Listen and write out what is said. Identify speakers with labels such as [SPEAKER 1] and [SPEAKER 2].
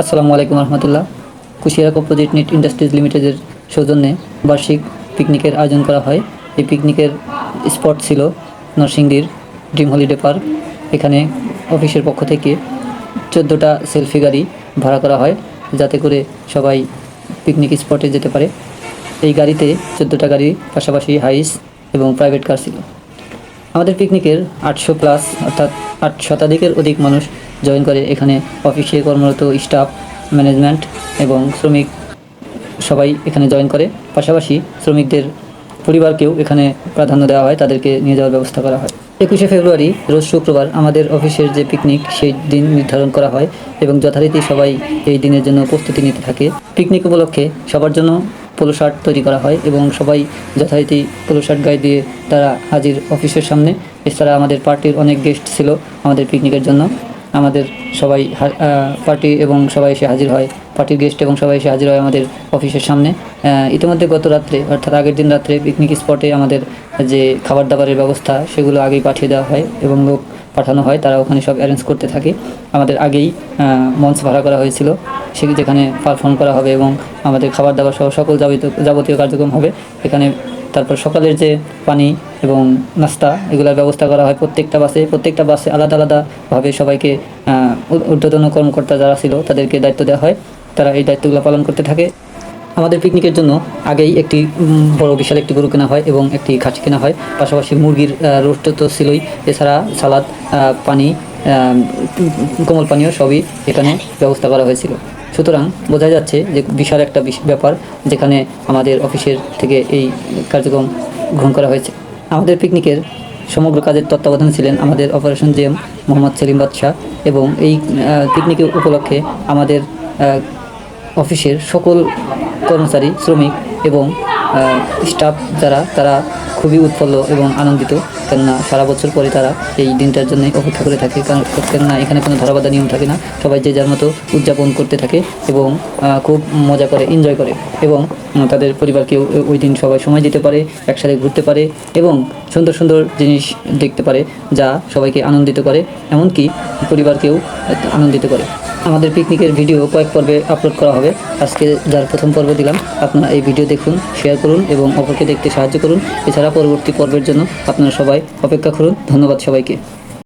[SPEAKER 1] আসসালামু আলাইকুম রহমতুল্লাহ। কুশিয়ারা কম্পোজিট নিট ইন্ডাস্ট্রিজ লিমিটেডের সৌজন্যে বার্ষিক পিকনিকের আয়োজন করা হয়। এই পিকনিকের স্পট ছিল নরসিংদীর ড্রিম হলিডে পার্ক। এখানে অফিসের পক্ষ থেকে চোদ্দোটা সেলফি গাড়ি ভাড়া করা হয়, যাতে করে সবাই পিকনিক স্পটে যেতে পারে। এই গাড়িতে চোদ্দোটা গাড়ি পাশাপাশি হাইস এবং প্রাইভেট কার ছিল। আমাদের পিকনিকের আটশো প্লাস অর্থাৎ আট শতাধিকের অধিক মানুষ জয়েন করে এখানে অফিসে কর্মরত স্টাফ ম্যানেজমেন্ট এবং শ্রমিক সবাই এখানে জয়েন করে। পাশাপাশি শ্রমিকদের পরিবারকেও এখানে প্রাধান্য দেওয়া হয়, তাদেরকে নিয়ে যাওয়ার ব্যবস্থা করা হয়। একুশে ফেব্রুয়ারি, রোজ শুক্রবার আমাদের অফিসের যে পিকনিক সেই দিন নির্ধারণ করা হয় এবং যথারীতি সবাই এই দিনের জন্য প্রস্তুতি নিতে থাকে। পিকনিক উপলক্ষে সবার জন্য পোলো শার্ট তৈরি করা হয় এবং সবাই যথারীতি পোলো শার্ট গায়ে দিয়ে তারা হাজির অফিসের সামনে। এছাড়া আমাদের পার্টির অনেক গেস্ট ছিল আমাদের পিকনিকের জন্য। আমাদের সবাই পার্টি এবং সবাই এসে হাজির হয় পার্টির গেস্ট এবং সবাই এসে হাজির হয় আমাদের অফিসের সামনে। ইতিমধ্যে গত রাত্রে, অর্থাৎ আগের দিন রাত্রে পিকনিক স্পটে আমাদের যে খাবার দাবারের ব্যবস্থা, সেগুলো আগেই পাঠিয়ে দেওয়া হয় এবং লোক পাঠানো হয়। তারা ওখানে সব অ্যারেঞ্জ করতে থাকে। আমাদের আগেই মঞ্চ ভাড়া করা হয়েছিল। যেখানে পারফর্ম করা হবে এবং আমাদের খাবার দাবার সহ সকল যাবতীয় কার্যক্রম হবে, এখানে তারপর সকালের যে পানি এবং নাস্তা, এগুলোর ব্যবস্থা করা হয় প্রত্যেকটা বাসে। প্রত্যেকটা বাসে আলাদা আলাদাভাবে সবাইকে ঊর্ধ্বতন কর্মকর্তা যারা ছিল, তাদেরকে দায়িত্ব দেওয়া হয়। তারা এই দায়িত্বগুলো পালন করতে থাকে। আমাদের পিকনিকের জন্য আগেই একটি বড় বিশাল একটি গরু কেনা হয় এবং একটি খাসি কেনা হয়। পাশাপাশি মুরগির রোস্ট তো ছিলই। এছাড়া সালাদ পানি কোমল পানীয় সবই এখানে ব্যবস্থা করা হয়েছিল। সুতরাং বোঝা যাচ্ছে যে বিশাল একটা ব্যাপার যেখানে আমাদের অফিসের থেকে এই কার্যক্রম গ্রহণ করা হয়েছে। আমাদের পিকনিকের সমগ্র কাজের তত্ত্বাবধান ছিলেন আমাদের অপারেশন জিএম মোহাম্মদ সেলিম বাদশাহ এবং এই পিকনিকের উপলক্ষে আমাদের অফিসের সকল কর্মচারী, শ্রমিক এবং স্টাফ যারা, তারা খুবই উৎফুল্ল এবং আনন্দিত। কেননা সারা বছর পরে তারা এই দিনটার জন্য অপেক্ষা করে থাকে। কারণ কেননা এখানে কোনো ধরাবাধা নিয়ম থাকে না। সবাই যে যার মতো উদযাপন করতে থাকে এবং খুব মজা করে এনজয় করে এবং তাদের পরিবারকেও ওই দিন সবাই সময় দিতে পারে, একসাথে ঘুরতে পারে এবং সুন্দর সুন্দর জিনিস দেখতে পারে যা সবাইকে আনন্দিত করে, এমনকি পরিবারকেও আনন্দিত করে। আমাদের পিকনিকের ভিডিও কয়েক পর্বে আপলোড করা হবে। আজকে যার প্রথম পর্ব দিলাম, আপনারা এই ভিডিও দেখুন শেয়ার করুন এবং অপরকে দেখতে সাহায্য করুন। এছাড়া পরবর্তী পর্বের জন্য আপনারা সবাই অপেক্ষা করুন। ধন্যবাদ সবাইকে।